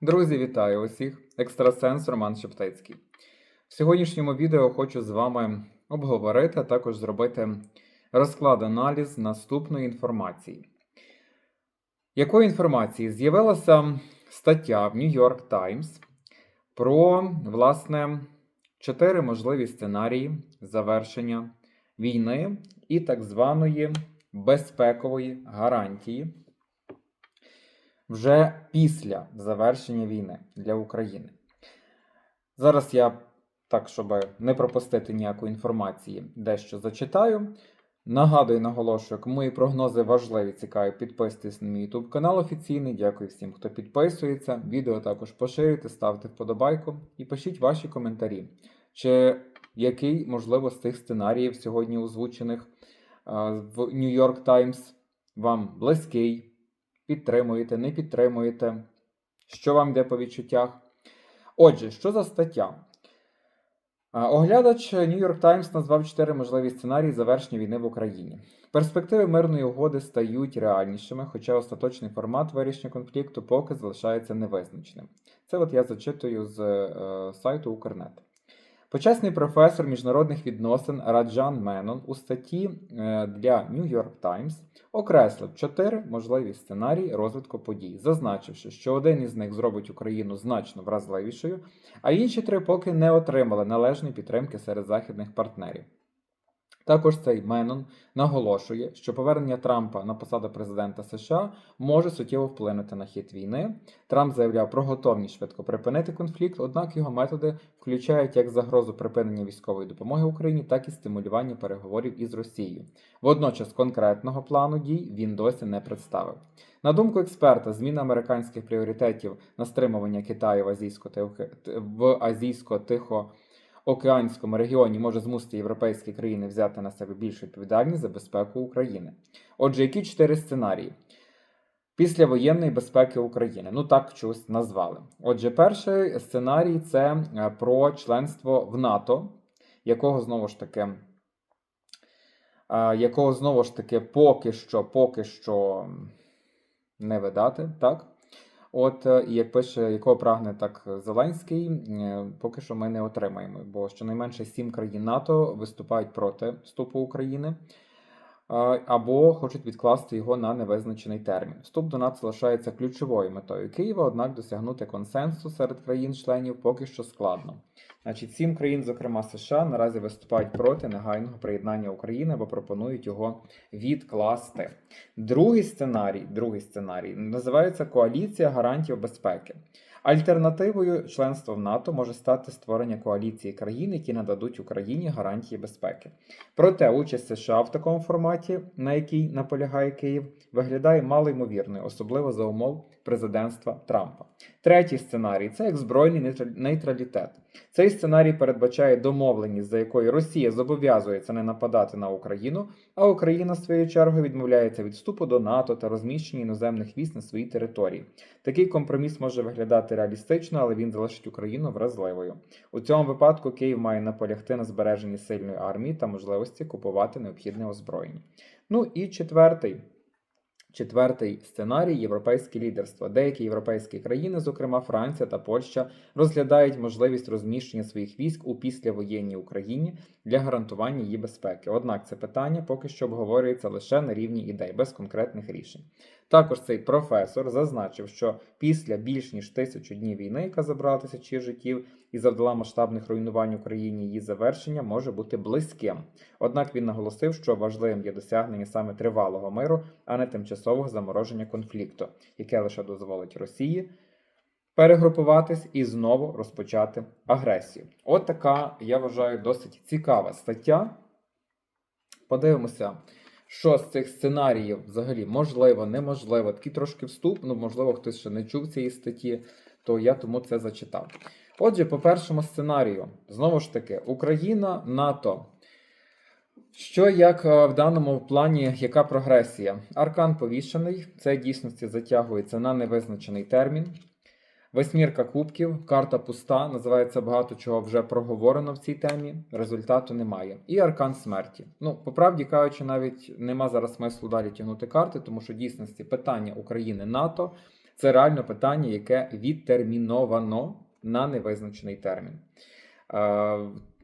Друзі, вітаю усіх! Екстрасенс Роман Шептицький. В сьогоднішньому відео хочу з вами обговорити, а також зробити розклад-аналіз наступної інформації. Якої інформації з'явилася стаття в New York Times про, власне, чотири можливі сценарії завершення війни і так званої безпекової гарантії вже після завершення війни для України. Зараз я, так, щоб не пропустити ніякої інформації, дещо зачитаю. Нагадую, наголошую, кому і прогнози важливі, цікаві, підписуйтесь на мій YouTube канал офіційний. Дякую всім, хто підписується. Відео також поширюйте, ставте вподобайку і пишіть ваші коментарі. Чи який, можливо, з цих сценаріїв сьогодні озвучених в New York Times вам близький, підтримуєте, не підтримуєте, що вам йде по відчуттях. Отже, що за стаття? Оглядач New York Times назвав чотири можливі сценарії завершення війни в Україні. Перспективи мирної угоди стають реальнішими, хоча остаточний формат вирішення конфлікту поки залишається невизначеним. Це от я зачитую з е, сайту Укрнет. Почесний професор міжнародних відносин Раджан Менон у статті е, для New York Times окреслив чотири можливі сценарії розвитку подій, зазначивши, що один із них зробить Україну значно вразливішою, а інші три поки не отримали належної підтримки серед західних партнерів. Також цей Менон наголошує, що повернення Трампа на посаду президента США може суттєво вплинути на хід війни. Трамп заявляв про готовність швидко припинити конфлікт, однак його методи включають як загрозу припинення військової допомоги Україні, так і стимулювання переговорів із Росією. Водночас конкретного плану дій він досі не представив. На думку експерта, зміна американських пріоритетів на стримування Китаю в азійсько-тихо океанському регіоні може змусити європейські країни взяти на себе більшу відповідальність за безпеку України. Отже, які чотири сценарії? Післявоєнної безпеки України. Ну так щось назвали. Отже, перший сценарій це е, про членство в НАТО, якого знову ж таки, е, якого знову ж таки поки що, поки що не видати, так? От, е, і як пише, якого прагне так Зеленський, е, поки що ми не отримаємо, бо щонайменше сім країн НАТО виступають проти вступу України або хочуть відкласти його на невизначений термін. Вступ до НАТО залишається ключовою метою Києва, однак досягнути консенсусу серед країн-членів поки що складно. Значить, сім країн, зокрема США, наразі виступають проти негайного приєднання України або пропонують його відкласти. Другий сценарій, другий сценарій називається Коаліція гарантів безпеки. Альтернативою членства в НАТО може стати створення коаліції країн, які нададуть Україні гарантії безпеки. Проте участь США в такому форматі, на який наполягає Київ, виглядає малоймовірною, особливо за умов президентства Трампа. Третій сценарій це як збройний нейтралітет. Цей сценарій передбачає домовленість, за якою Росія зобов'язується не нападати на Україну, а Україна, своєю чергою, відмовляється від вступу до НАТО та розміщення іноземних військ на своїй території. Такий компроміс може виглядати реалістично, але він залишить Україну вразливою. У цьому випадку Київ має наполягти на збереженні сильної армії та можливості купувати необхідне озброєння. Ну і четвертий. Четвертий сценарій європейське лідерство. Деякі європейські країни, зокрема Франція та Польща, розглядають можливість розміщення своїх військ у післявоєнній Україні для гарантування її безпеки. Однак це питання поки що обговорюється лише на рівні ідей, без конкретних рішень. Також цей професор зазначив, що після більш ніж тисячу днів війни, яка забрала тисячі життів і завдала масштабних руйнувань Україні, її завершення може бути близьким. Однак він наголосив, що важливим є досягнення саме тривалого миру, а не тимчасового замороження конфлікту, яке лише дозволить Росії. Перегрупуватись і знову розпочати агресію. От така, я вважаю, досить цікава стаття. Подивимося, що з цих сценаріїв взагалі можливо, неможливо. Такий трошки вступ, ну, можливо, хтось ще не чув цієї статті, то я тому це зачитав. Отже, по першому сценарію, знову ж таки, Україна, НАТО. Що як е, в даному плані, яка прогресія? Аркан повішений, це дійсності затягується на невизначений термін. Восьмірка кубків, карта пуста, називається багато чого вже проговорено в цій темі, результату немає. І аркан смерті. Ну, по правді кажучи, навіть нема зараз смислу далі тягнути карти, тому що в дійсності питання України НАТО Це реально питання, яке відтерміновано на невизначений термін. Е,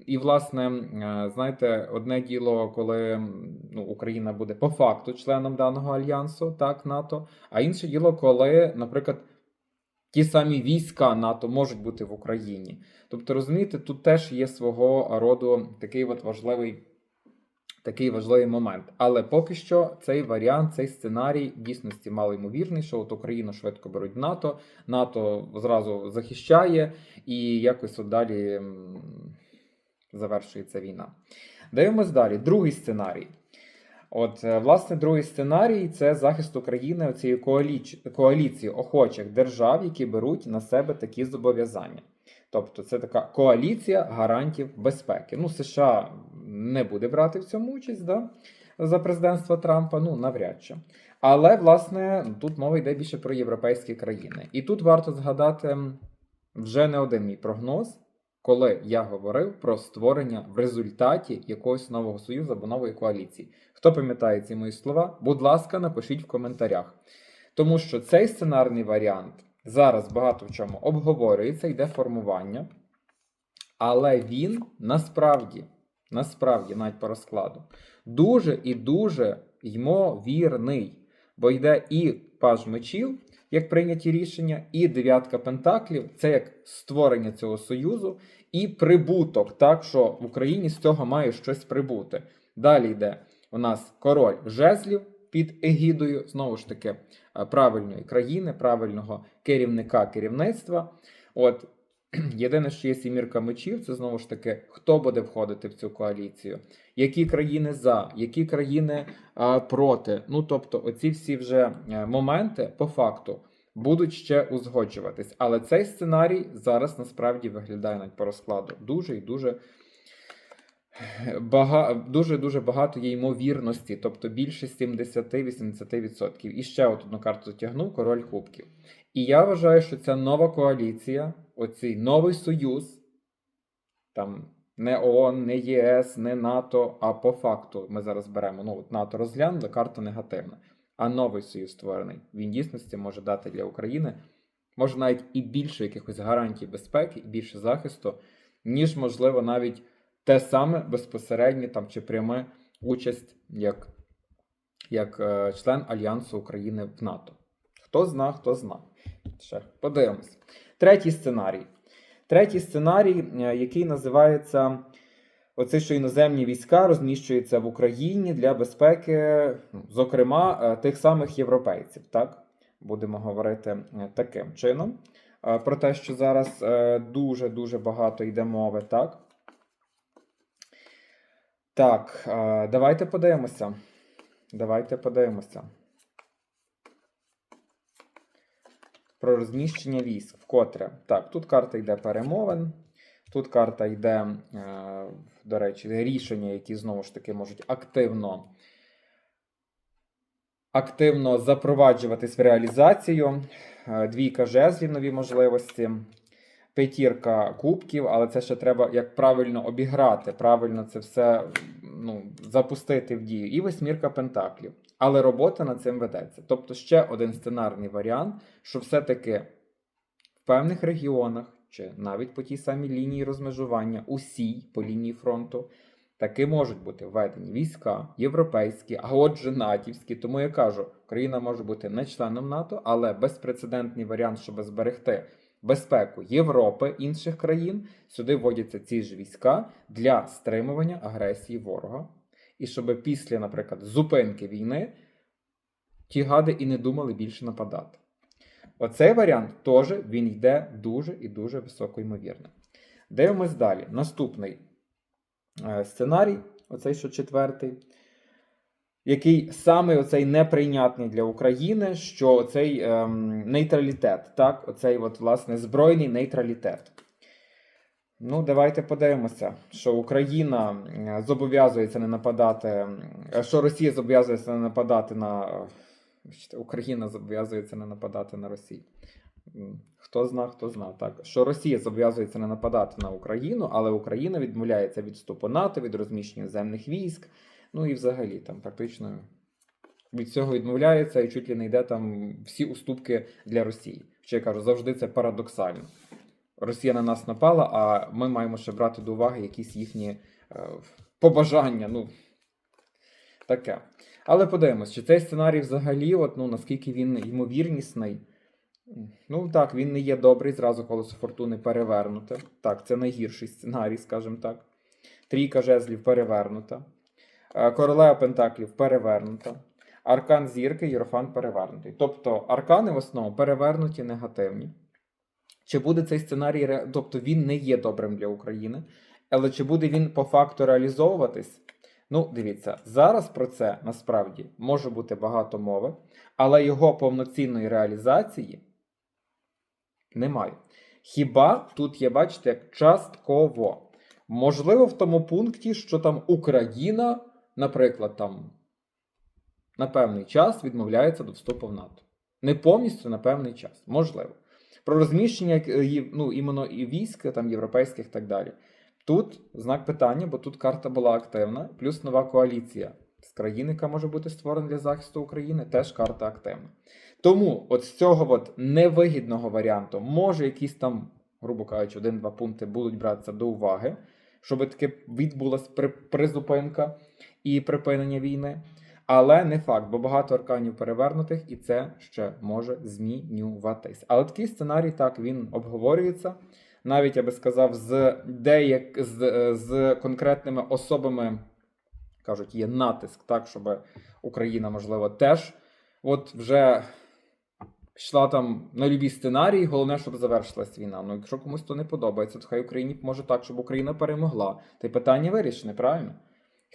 І, власне, е, знаєте, одне діло, коли ну, Україна буде по факту членом даного альянсу, так, НАТО, а інше діло, коли, наприклад, ті самі війська НАТО можуть бути в Україні. Тобто, розумієте, тут теж є свого роду такий от важливий. Такий важливий момент. Але поки що цей варіант, цей сценарій дійсності мало ймовірний, що от Україну швидко беруть НАТО, НАТО зразу захищає і якось от далі завершується війна. Дивимось далі. Другий сценарій. От, е, власне, другий сценарій це захист України цієї коаліч- коаліції охочих держав, які беруть на себе такі зобов'язання. Тобто, це така коаліція гарантів безпеки. Ну, США не буде брати в цьому участь да? за президентства Трампа, ну навряд чи. Але, власне, тут мова йде більше про європейські країни. І тут варто згадати вже не один мій прогноз, коли я говорив про створення в результаті якогось нового союзу або нової коаліції. Хто пам'ятає ці мої слова, будь ласка, напишіть в коментарях. Тому що цей сценарний варіант зараз багато в чому обговорюється, йде формування, але він насправді, насправді, навіть по розкладу, дуже і дуже ймовірний, бо йде і паж мечів, як прийняті рішення, і дев'ятка пентаклів це як створення цього союзу, і прибуток, так що в Україні з цього має щось прибути. Далі йде у нас король жезлів під егідою, знову ж таки, е, правильної країни, правильного керівника керівництва. От єдине, що є сімірка мечів, це знову ж таки, хто буде входити в цю коаліцію, які країни за, які країни а, проти. Ну тобто, оці всі вже е, моменти по факту будуть ще узгоджуватись. Але цей сценарій зараз насправді виглядає навіть по розкладу дуже і дуже. Бага... Дуже дуже багато є ймовірності, тобто більше 70-80%. І ще от одну карту тягнув король кубків. І я вважаю, що ця нова коаліція, оцей новий союз, там не ООН, не ЄС, не НАТО, а по факту ми зараз беремо. Ну, от НАТО розглянули, карта негативна. А новий союз створений. Він дійсності може дати для України, може навіть і більше якихось гарантій безпеки, і більше захисту, ніж, можливо, навіть те саме безпосереднє там чи пряме участь як, як е, член Альянсу України в НАТО. Хто зна, хто зна. Ще подивимось. Третій сценарій. Третій сценарій, е, який називається Оце, що іноземні війська розміщуються в Україні для безпеки, ну, зокрема, е, тих самих європейців. Так? Будемо говорити е, таким чином. Про те, що зараз дуже-дуже багато йде мови, так? Так, давайте подивимося. Давайте подивимося. Про розміщення військ. Вкотре. Так, тут карта йде перемовин. Тут карта йде, е, до речі, рішення, які знову ж таки можуть активно, активно запроваджуватись в реалізацію. Е, Двійка жезлів, нові можливості. П'ятірка кубків, але це ще треба як правильно обіграти, правильно це все ну, запустити в дію. І восьмірка пентаклів. Але робота над цим ведеться. Тобто ще один сценарний варіант, що все-таки в певних регіонах, чи навіть по тій самій лінії розмежування, усій по лінії фронту, таки можуть бути введені війська, європейські, а отже, натівські. Тому я кажу, Україна може бути не членом НАТО, але безпрецедентний варіант, щоб зберегти безпеку Європи інших країн. Сюди вводяться ці ж війська для стримування агресії ворога. І щоб після, наприклад, зупинки війни ті гади і не думали більше нападати. Оцей варіант теж він йде дуже і дуже високо ймовірно. Дивимось далі. Наступний е, сценарій, оцей що четвертий, який саме оцей неприйнятний для України, що оцей ем, нейтралітет, так, оцей от, власне, збройний нейтралітет. Ну, давайте подивимося, що Україна е, зобов'язується не нападати, е, що Росія зобов'язується не нападати на. е, Україна зобов'язується не нападати на Росію. Хто зна, хто зна, так. Що Росія зобов'язується не нападати на Україну, але Україна відмовляється від вступу НАТО, від розміщення земних військ. Ну і взагалі там практично від цього відмовляється і чуть ли не йде там всі уступки для Росії. Що я кажу, завжди це парадоксально. Росія на нас напала, а ми маємо ще брати до уваги якісь їхні е, побажання. Ну, таке. Але подивимось, чи цей сценарій взагалі, от, ну, наскільки він ймовірнісний. Ну так, він не є добрий, зразу колесо фортуни перевернуте. Так, це найгірший сценарій, скажімо так. Трійка жезлів перевернута. Е, Королева Пентаклів перевернута. Аркан зірки, Єрофан перевернутий. Тобто аркани в основному перевернуті негативні. Чи буде цей сценарій, ре- тобто він не є добрим для України, але чи буде він по факту реалізовуватись? Ну, дивіться, зараз про це насправді може бути багато мови, але його повноцінної реалізації немає. Хіба тут є, бачите, як частково. Можливо, в тому пункті, що там Україна, наприклад, там на певний час відмовляється до вступу в НАТО. Не повністю на певний час. Можливо. Про розміщення е, ну, іменно і військ, там, європейських і так далі. Тут знак питання, бо тут карта була активна, плюс нова коаліція з країни, яка може бути створена для захисту України, теж карта активна. Тому от з цього от невигідного варіанту може якісь там, грубо кажучи, один-два пункти будуть братися до уваги, щоб таки відбулася при- призупинка і припинення війни. Але не факт, бо багато арканів перевернутих, і це ще може змінюватись. Але такий сценарій так він обговорюється. Навіть я би сказав, з деяк з, е, з конкретними особами кажуть, є натиск, так, щоб Україна, можливо, теж от вже йшла там на любі сценарії, головне, щоб завершилась війна. Ну, якщо комусь то не подобається, то хай Україні може так, щоб Україна перемогла. Та й питання вирішене, правильно?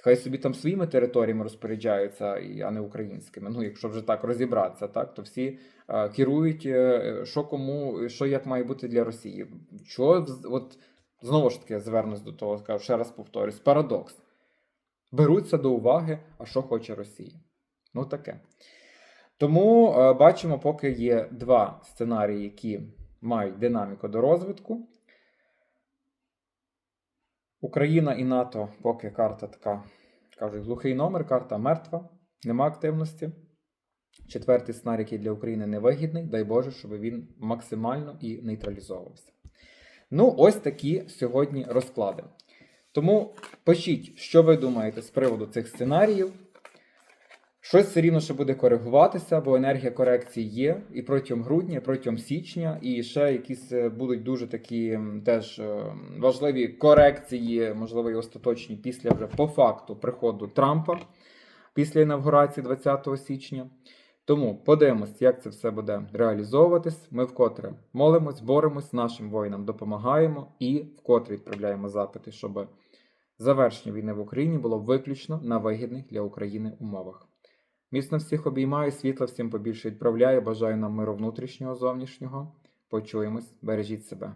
Хай собі там своїми територіями розпоряджаються, а не українськими. Ну, якщо вже так розібратися, так, то всі е, керують, е, що кому, що як має бути для Росії. Що, от, знову ж таки, звернусь до того, скажу, ще раз повторюсь, парадокс. Беруться до уваги, а що хоче Росія. Ну таке. Тому е, бачимо, поки є два сценарії, які мають динаміку до розвитку. Україна і НАТО, поки карта така, кажуть, глухий номер, карта мертва, нема активності. Четвертий сценарій, який для України невигідний, дай Боже, щоб він максимально і нейтралізовувався. Ну, ось такі сьогодні розклади. Тому пишіть, що ви думаєте з приводу цих сценаріїв. Щось все рівно ще буде коригуватися, бо енергія корекції є і протягом грудня, і протягом січня, і ще якісь е, будуть дуже такі теж е, важливі корекції, можливо, і остаточні після вже по факту приходу Трампа після інавгурації 20 січня. Тому подивимось, як це все буде реалізовуватись. Ми вкотре молимось, боремось, нашим воїнам допомагаємо і вкотре відправляємо запити, щоб завершення війни в Україні було виключно на вигідних для України умовах. Міцно всіх обіймаю, світла всім побільше відправляю. Бажаю нам миру внутрішнього, зовнішнього. Почуємось, бережіть себе.